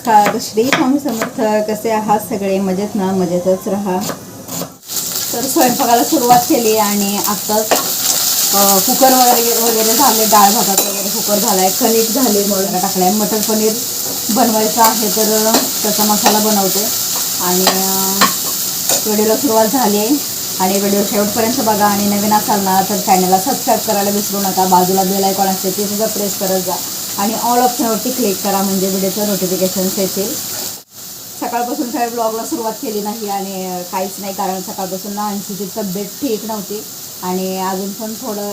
नमस्कार. श्री स्वामी समर्थ कसे आहात सगळे? मजेत ना? मजेतच राहा. तर स्वयंपाकाला सुरुवात केली आणि आत्ताच कुकर वगैरे वगैरे झाले डाळ भातात वगैरे कुकर झालाय. कणिक झाली मग टाकलाय. मटर पनीर बनवायचं आहे तर त्याचा मसाला बनवते. आणि व्हिडिओला सुरुवात झाली आहे. आणि व्हिडिओ शेवटपर्यंत बघा. आणि नवीन असाल ना तर चॅनलला सबस्क्राईब करायला विसरू नका. बाजूला बेल आयकॉन असते ते सुद्धा प्रेस करत जा. आणि ऑल ऑप्शनवरती क्लिक करा म्हणजे व्हिडिओचं नोटिफिकेशन्स येतील. सकाळपासून काही ब्लॉगला सुरुवात केली नाही आणि काहीच नाही कारण सकाळपासून ना तब्येत ठीक नव्हती. आणि अजून पण थोडं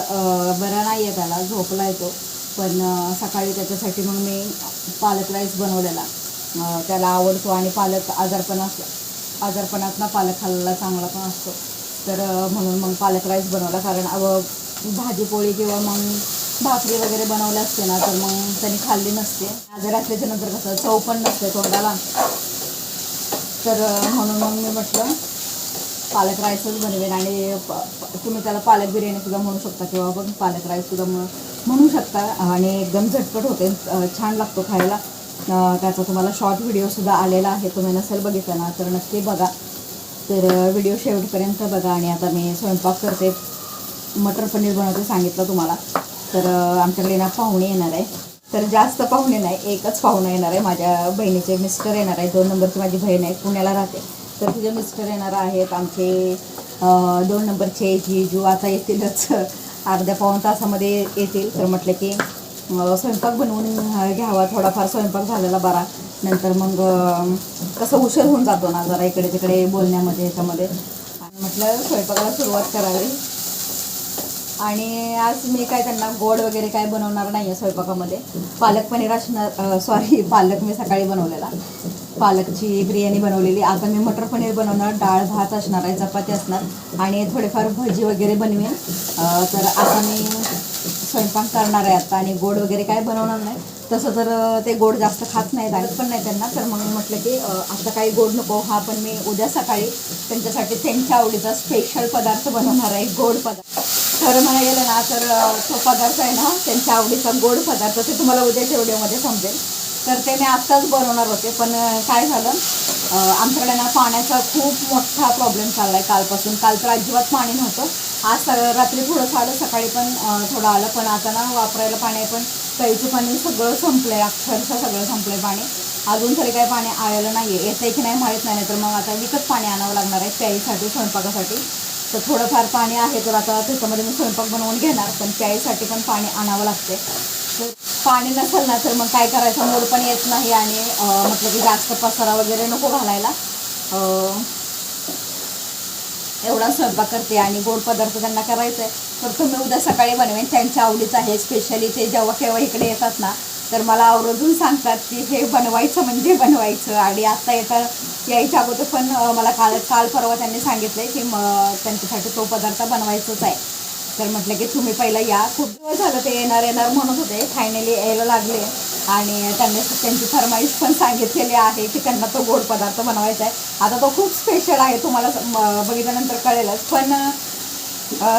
बरं नाही आहे त्याला झोपला येतो पण सकाळी त्याच्यासाठी मग मी पालक राईस बनवलेला. त्याला आवडतो आणि पालक आजारपण असला आजारपणात ना पालक खाल्लेला चांगला पण असतो. तर म्हणून मग पालक राईस बनवला. कारण अव भाजी पोळी किंवा मग भाकरी वगैरे बनवले असते ना तर मग त्यांनी खाल्ली नसते. आजार असल्याच्या नंतर कसं चव पण नसते तोंडाला. तर म्हणून मग मी म्हटलं पालक राईसच बनवेन आणि तुम्ही त्याला पालक बिर्याणी सुद्धा म्हणू शकता किंवा पण पालक राईस सुद्धा म्हणू शकता. आणि एकदम झटपट होते. छान लागतो खायला. त्याचा तुम्हाला शॉर्ट व्हिडिओसुद्धा आलेला आहे. तुम्ही नसेल बघितला ना तर नक्की बघा. तर व्हिडिओ शेवटपर्यंत बघा. आणि आता मी स्वयंपाक करते. मटर पनीर बनवते सांगितलं तुम्हाला. तर आमच्याकडे ना पाहुणे येणार आहे. तर जास्त पाहुणे नाही एकच पाहुणं येणार आहे. माझ्या बहिणीचे मिस्टर येणार आहे. दोन नंबरची माझी बहीण आहे पुण्याला राहते. तर तिचे मिस्टर येणार आहेत. आमचे दोन नंबरचे जीजू आता येतीलच. अर्ध्या पाऊण तासामध्ये येतील. तर म्हटलं की स्वयंपाक बनवून घ्यावा. थोडाफार स्वयंपाक झालेला बरा. नंतर मग कसं उशीर होऊन जातो ना जरा इकडे तिकडे बोलण्यामध्ये ह्याच्यामध्ये आणि म्हटलं स्वयंपाकाला सुरुवात करावी. आणि आज मी काय त्यांना गोड वगैरे काय बनवणार नाही आहे स्वयंपाकामध्ये. पालक पनीर असणार सॉरी पालक मी सकाळी बनवलेला. पालकची बिर्याणी बनवलेली. आता मी मटर पनीर बनवणार डाळ भात असणार आहे चपाती असणार. आणि थोडेफार भजी वगैरे बनवेन. तर आता मी स्वयंपाक करणार आहे आता आणि गोड वगैरे काय बनवणार नाही. तसं तर ते गोड जास्त खात नाही आणि पण नाही त्यांना. तर मग म्हटलं की आता काही गोड नको. हा पण मी उद्या सकाळी त्यांच्यासाठी त्यांच्या आवडीचा स्पेशल पदार्थ बनवणार आहे गोड पदार्थ. खरं म्हणायला गेलं ना तर तो पदार्थ आहे ना त्यांच्या आवडीचा गोड पदार्थ ते तुम्हाला उद्याच्या व्हिडिओमध्ये समजेल. तर ते मी आत्ताच बनवणार होते पण काय झालं आमच्याकडे ना पाण्याचा खूप मोठा प्रॉब्लेम चालला आहे कालपासून. काल तर अजिबात पाणी नव्हतं. आज रात्री थोडंसं आलं सकाळी पण थोडं आलं पण आता ना वापरायला पाणी आहे पण प्यायचं पाणी सगळं संपलं आहे अक्षरशः सगळं संपलं आहे पाणी. अजून तरी काही पाणी आलेलं नाही आहे येतं आहे की नाही माहीत नाही तर मग आता विकत पाणी आणावं लागणार आहे प्यायसाठी स्वयंपाकासाठी. तर थोडंफार पाणी आहे तर आता त्याच्यामध्ये मी स्वयंपाक बनवून घेणार पण प्यायसाठी पण पाणी आणावं लागते. तर पाणी नसेल ना तर मग काय करायचं? मूड पण येत नाही आणि म्हटलं की जास्त पसारा वगैरे नको घालायला. एवढा स्वयंपाक करते आणि गोड पदार्थ त्यांना करायचं आहे तर तुम्ही उद्या सकाळी बनवेन. त्यांच्या आवडीचं आहे स्पेशली ते जेव्हा केव्हा इकडे येतात ना तर मला आवर्जून सांगतात की हे बनवायचं म्हणजे बनवायचं. आणि आता येता यायच्या अगोदर पण मला काल काल परवा त्यांनी सांगितलं की मग त्यांच्यासाठी तो पदार्थ बनवायचंच आहे. तर म्हटलं की तुम्ही पहिला या. खूप दिवस झालं ते येणार येणार म्हणत होते. फायनली यायला लागले. आणि त्यांनी त्यांची फरमाईश पण सांगितलेली आहे की त्यांना तो गोड पदार्थ बनवायचा आहे. आता तो खूप स्पेशल आहे तुम्हाला बघितल्यानंतर कळेलच. पण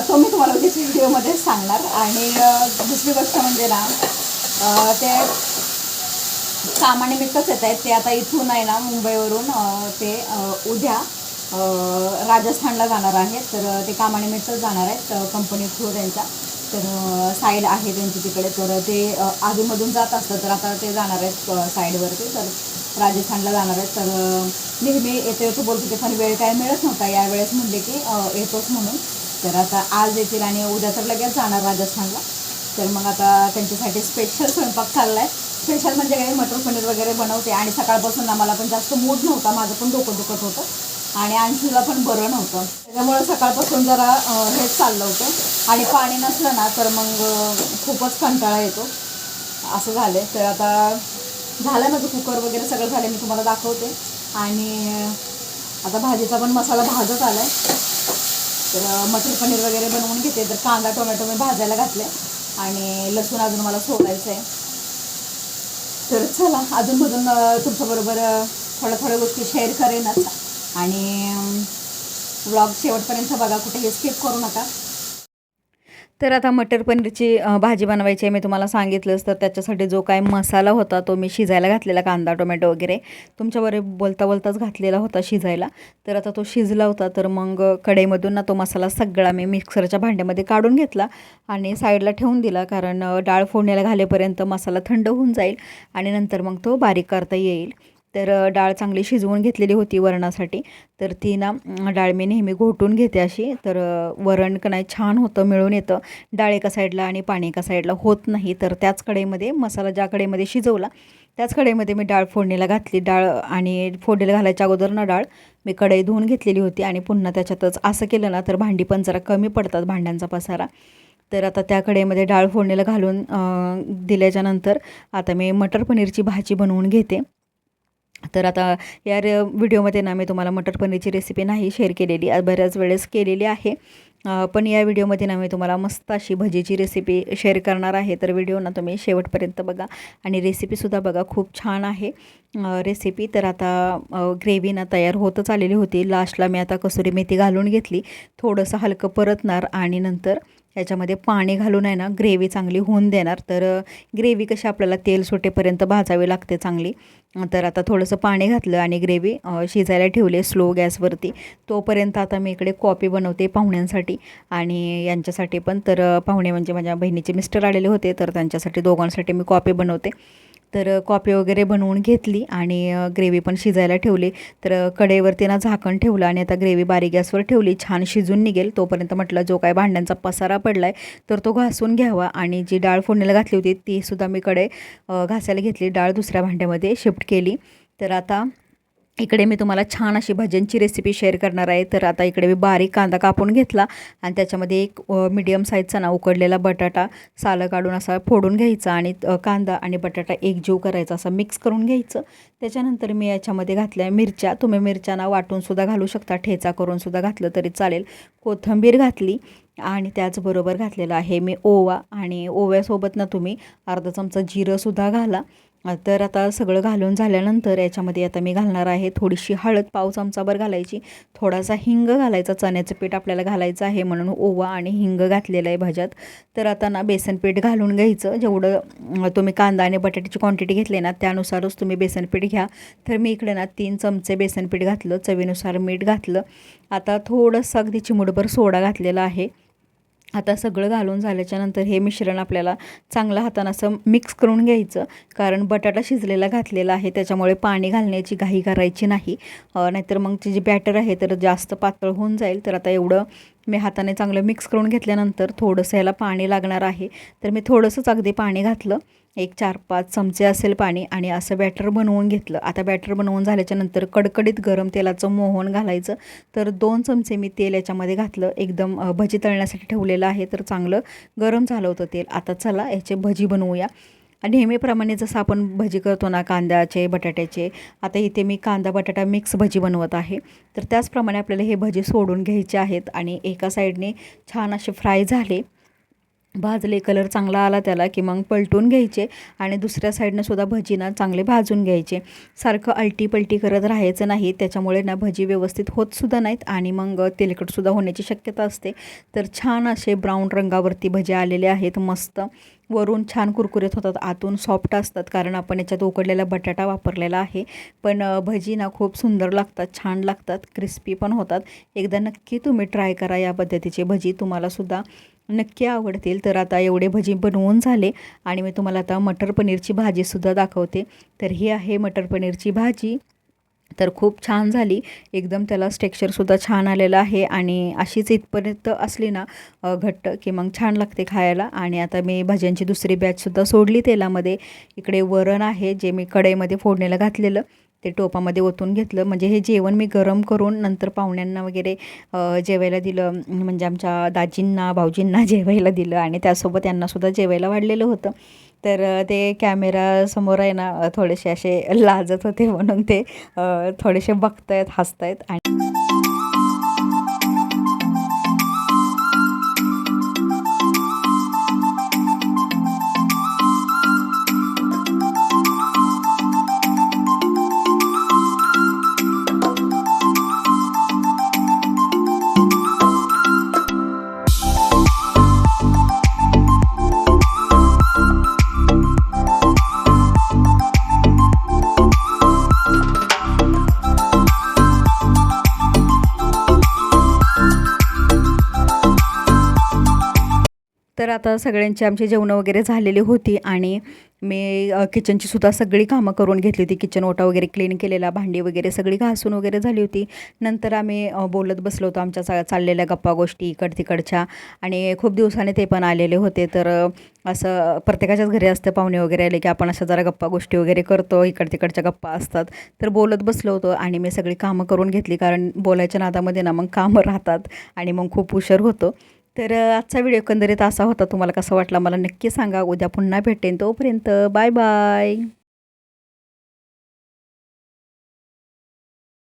तो मी तुम्हाला उद्याच्या व्हिडिओमध्ये सांगणार. आणि दुसरी गोष्ट म्हणजे ना ते कामानिमित्तच येत आहेत. ते आता इथून आहे ना मुंबईवरून ते उद्या राजस्थानला जाणार आहेत. तर ते कामानिमित्त जाणार आहेत कंपनी थ्रू त्यांच्या. तर साईड आहे त्यांची तिकडे. तर ते आधीमधून जात असतं तर आता ते जाणार आहेत साईडवरती तर राजस्थानला जाणार आहेत. तर नेहमी येतो येतो बोलत होते पण वेळ काय मिळत नव्हता. यावेळेस म्हणले की येतोच म्हणून. तर आता आज येतील आणि उद्या तर लगेच जाणार राजस्थानला. तर मग आता त्यांच्यासाठी स्पेशल स्वयंपाक चालला आहे स्पेशल म्हणजे काही मटर पनीर वगैरे बनवते. आणि सकाळपासून आम्हाला पण जास्त मूड नव्हता. माझं पण डोकं दुखत होतं. आणि अंशूला पण बरं नव्हतं. त्याच्यामुळे सकाळपासून जरा हेच चाललं होतं. आणि पाणी नसलं ना तर मग खूपच कंटाळा येतो. असं झालं तर आता झालं माझं कुकर वगैरे सगळं झालं. मी तुम्हाला दाखवते. आणि आता भाजीचा पण मसाला भाजत आला आहे तर मटर पनीर वगैरे बनवून घेते. तर कांदा टोमॅटो मी भाजायला घातले आणि लसूण अजून मला सोडायचं आहे तर चला अजूनमधून तुमच्याबरोबर थोड्या थोड्या गोष्टी शेअर करेनच. आणि व्लॉग शेवटपर्यंत बघा कुठेही स्किप करू नका. तर आता मटर पनीरची भाजी बनवायची आहे मी तुम्हाला सांगितलंच तर त्याच्यासाठी जो काय मसाला होता तो मी शिजायला घातलेला कांदा टोमॅटो वगैरे. तुमच्याबरोबर बोलता बोलताच घातलेला होता शिजायला. तर आता तो शिजला होता तर मग कढईमधून ना तो मसाला सगळा मी मिक्सरच्या भांड्यामध्ये काढून घेतला आणि साईडला ठेवून दिला कारण डाळ फोडण्याला घालेपर्यंत मसाला थंड होऊन जाईल आणि नंतर मग तो बारीक करता येईल. तर डाळ चांगली शिजवून घेतलेली होती वरणासाठी. तर ती ना डाळ मी नेहमी घोटून घेते अशी. तर वरण का नाही छान होतं मिळून येतं. डाळ एका साईडला आणि पाणी एका साईडला होत नाही. तर त्याच कढईमध्ये मसाला ज्या कढईमध्ये शिजवला त्याच कढईमध्ये मी डाळ फोडणीला घातली. डाळ आणि फोडणीला घालायच्या अगोदर ना डाळ मी कढई धुवून घेतलेली होती आणि पुन्हा त्याच्यातच असं केलं ना तर भांडी पण जरा कमी पडतात भांड्यांचा पसारा. तर आता त्या कढईमध्ये डाळ फोडणीला घालून दिल्याच्यानंतर आता मी मटर पनीरची भाजी बनवून घेते. तर आता या र व्हिडिओमध्ये ना मी तुम्हाला मटर पनीरची रेसिपी नाही शेअर केलेली बऱ्याच वेळेस केलेली आहे. पण या व्हिडिओमध्ये ना मी तुम्हाला मस्त अशी भजीची रेसिपी शेअर करणार आहे. तर व्हिडिओ ना तुम्ही शेवटपर्यंत बघा आणि रेसिपीसुद्धा बघा खूप छान आहे. रेसिपी तर आता ग्रेव्ही ना तयार होतच आलेली होती. लास्टला मी आता कसुरी मेथी घालून घेतली. थोडंसं हलकं परतणार आणि नंतर याच्यामध्ये पाणी घालून आहे ना ग्रेव्ही चांगली होऊन देणार. तर ग्रेव्ही कशी आपल्याला तेल सुटेपर्यंत भाजावी लागते चांगली. तर आता थोडंसं पाणी घातलं आणि ग्रेव्ही शिजायला ठेवले स्लो गॅसवरती तोपर्यंत आता मी इकडे कॉफी बनवते पाहुण्यांसाठी. आणि यांच्यासाठी पण तर पाहुणे म्हणजे माझ्या बहिणीचे मिस्टर आलेले होते तर त्यांच्यासाठी दोघांसाठी मी कॉफी बनवते. तर कॉफी वगैरे बनवून घेतली आणि ग्रेव्ही पण शिजायला ठेवली. तर कडेवरती ना झाकण ठेवलं आणि आता ग्रेव्ही बारीक गॅसवर ठेवली. छान शिजून निघेल. तोपर्यंत म्हटलं जो काय भांड्यांचा पसारा पडला आहे तर तो घासून घ्यावा. आणि जी डाळ फोडणीला घातली होती ती सुद्धा मी कडे घासायला घेतली. डाळ दुसऱ्या भांड्यामध्ये शिफ्ट केली. तर आता इकडे मी तुम्हाला छान अशी भजनची रेसिपी शेअर करणार आहे. तर आता इकडे मी बारीक कांदा कापून घेतला आणि त्याच्यामध्ये एक मीडियम साईजचा ना उकडलेला बटाटा सालं काढून असा फोडून घ्यायचा आणि कांदा आणि बटाटा एकजीव करायचा असं मिक्स करून घ्यायचं. त्याच्यानंतर मी याच्यामध्ये घातल्या मिरच्या. तुम्ही मिरच्यांना वाटूनसुद्धा घालू शकता. ठेचा करूनसुद्धा घातलं तरी चालेल. कोथिंबीर घातली आणि त्याचबरोबर घातलेलं आहे मी ओवा. आणि ओव्यासोबत ना तुम्ही अर्धा चमचा जिरंसुद्धा घाला. तर आता सगळं घालून झाल्यानंतर याच्यामध्ये आता मी घालणार आहे थोडीशी हळद पाव चमचाभर घालायची. थोडासा हिंग घालायचा चण्याचं पीठ आपल्याला घालायचं आहे म्हणून ओवा आणि हिंग घातलेलं आहे भाज्यात. तर आता ना बेसन पीठ घालून घ्यायचं. जेवढं तुम्ही कांदा आणि बटाट्याची क्वांटिटी घेतली ना त्यानुसारच तुम्ही बेसन पीठ घ्या. तर मी इकडे ना तीन चमचे बेसन पीठ घातलं चवीनुसार मीठ घातलं. आता थोडंसं अगदी चिमुडभर सोडा घातलेला आहे. आता सगळं घालून झाल्याच्यानंतर हे मिश्रण आपल्याला चांगलं हातानं असं मिक्स करून घ्यायचं. कारण बटाटा शिजलेला घातलेला आहे त्याच्यामुळे पाणी घालण्याची घाई करायची नाही. नाहीतर मग ती जी बॅटर आहे तर जास्त पातळ होऊन जाईल. तर आता एवढं मी हाताने चांगलं मिक्स करून घेतल्यानंतर थोडंसं याला पाणी लागणार आहे. तर मी थोडंसंच अगदी पाणी घातलं. एक चार पाच चमचे असेल पाणी आणि असं बॅटर बनवून घेतलं. आता बॅटर बनवून झाल्याच्यानंतर कडकडीत गरम तेलाचं मोहन घालायचं. तर दोन चमचे मी तेल याच्यामध्ये घातलं. एकदम भजी तळण्यासाठी ठेवलेलं आहे. तर चांगलं गरम झालं होतं तेल. आता चला याचे भजी बनवूया. आणि नेहमीप्रमाणे जसं आपण भजी करतो ना कांद्याचे बटाट्याचे आता इथे मी कांदा बटाटा मिक्स भजी बनवत आहे. तर त्याचप्रमाणे आपल्याला हे भजी सोडून घ्यायचे आहेत आणि एका साईडने छान असे फ्राय झाले. भाजले कलर चांगला आला त्याला की मग पलटून घ्यायचे आणि दुसऱ्या साईडनं सुद्धा भजी ना चांगले भाजून घ्यायचे. सारखं अल्टी पलटी करत राहायचं नाही त्याच्यामुळे ना भजी व्यवस्थित होतसुद्धा नाहीत आणि मग तेलकटसुद्धा होण्याची शक्यता असते. तर छान असे ब्राऊन रंगावरती भजे आलेले आहेत मस्त. वरून छान कुरकुरीत होतात. आतून सॉफ्ट असतात कारण आपण याच्यात उकडलेला बटाटा वापरलेला आहे. पण भजी ना खूप सुंदर लागतात छान लागतात क्रिस्पी पण होतात. एकदा नक्की तुम्ही ट्राय करा या पद्धतीचे भजी. तुम्हालासुद्धा नक्की आवडतील. तर आता एवढे भजी बनवून झाले आणि मी तुम्हाला आता मटर पनीरची भाजीसुद्धा दाखवते. तर ही आहे मटर पनीरची भाजी. तर खूप छान झाली. एकदम त्याला स्टेक्चरसुद्धा छान आलेलं आहे आणि अशीच इथपर्यंत असली ना घट्ट की मग छान लागते खायला. आणि आता मी भाज्यांची दुसरी बॅचसुद्धा सोडली तेलामध्ये. इकडे वरण आहे जे मी कढईमध्ये फोडणीला घातलेलं. ते टोपामध्ये ओतून घेतलं. म्हणजे हे जेवण मी गरम करून नंतर पाहुण्यांना वगैरे जेवायला दिलं. म्हणजे आमच्या दाजींना भाऊजींना जेवायला दिलं आणि त्यासोबत यांनासुद्धा जेवायला वाढलेलं होतं. तर ते कॅमेरासमोर आहे ना थोडेसे असे लाजत होते म्हणून ते अ, थोडेसे बघतायत हसतायत आणि तर आता सगळ्यांची आमची जेवणं वगैरे झालेली होती आणि मी किचनची सुद्धा सगळी कामं करून घेतली होती. किचन ओटा वगैरे क्लीन केलेला भांडी वगैरे सगळी घासून वगैरे झाली होती. नंतर आम्ही बोलत बसलो होतो आमच्या चा चाललेल्या गप्पा गोष्टी इकड तिकडच्या आणि खूप दिवसाने ते पण आलेले होते. तर असं प्रत्येकाच्याच घरी असतं पाहुणे वगैरे आले की आपण अशा जरा गप्पा गोष्टी वगैरे करतो. इकड तिकडच्या गप्पा असतात. तर बोलत बसलो होतो आणि मी सगळी कामं करून घेतली. कारण बोलायच्या नादामध्ये ना मग कामं राहतात आणि मग खूप उशीर होतो. तर आजचा व्हिडिओ एकंदरीत असा होता. तुम्हाला कसा वाटला? मला नक्की सांगा. उद्या पुन्हा भेटेन. तोपर्यंत बाय बाय.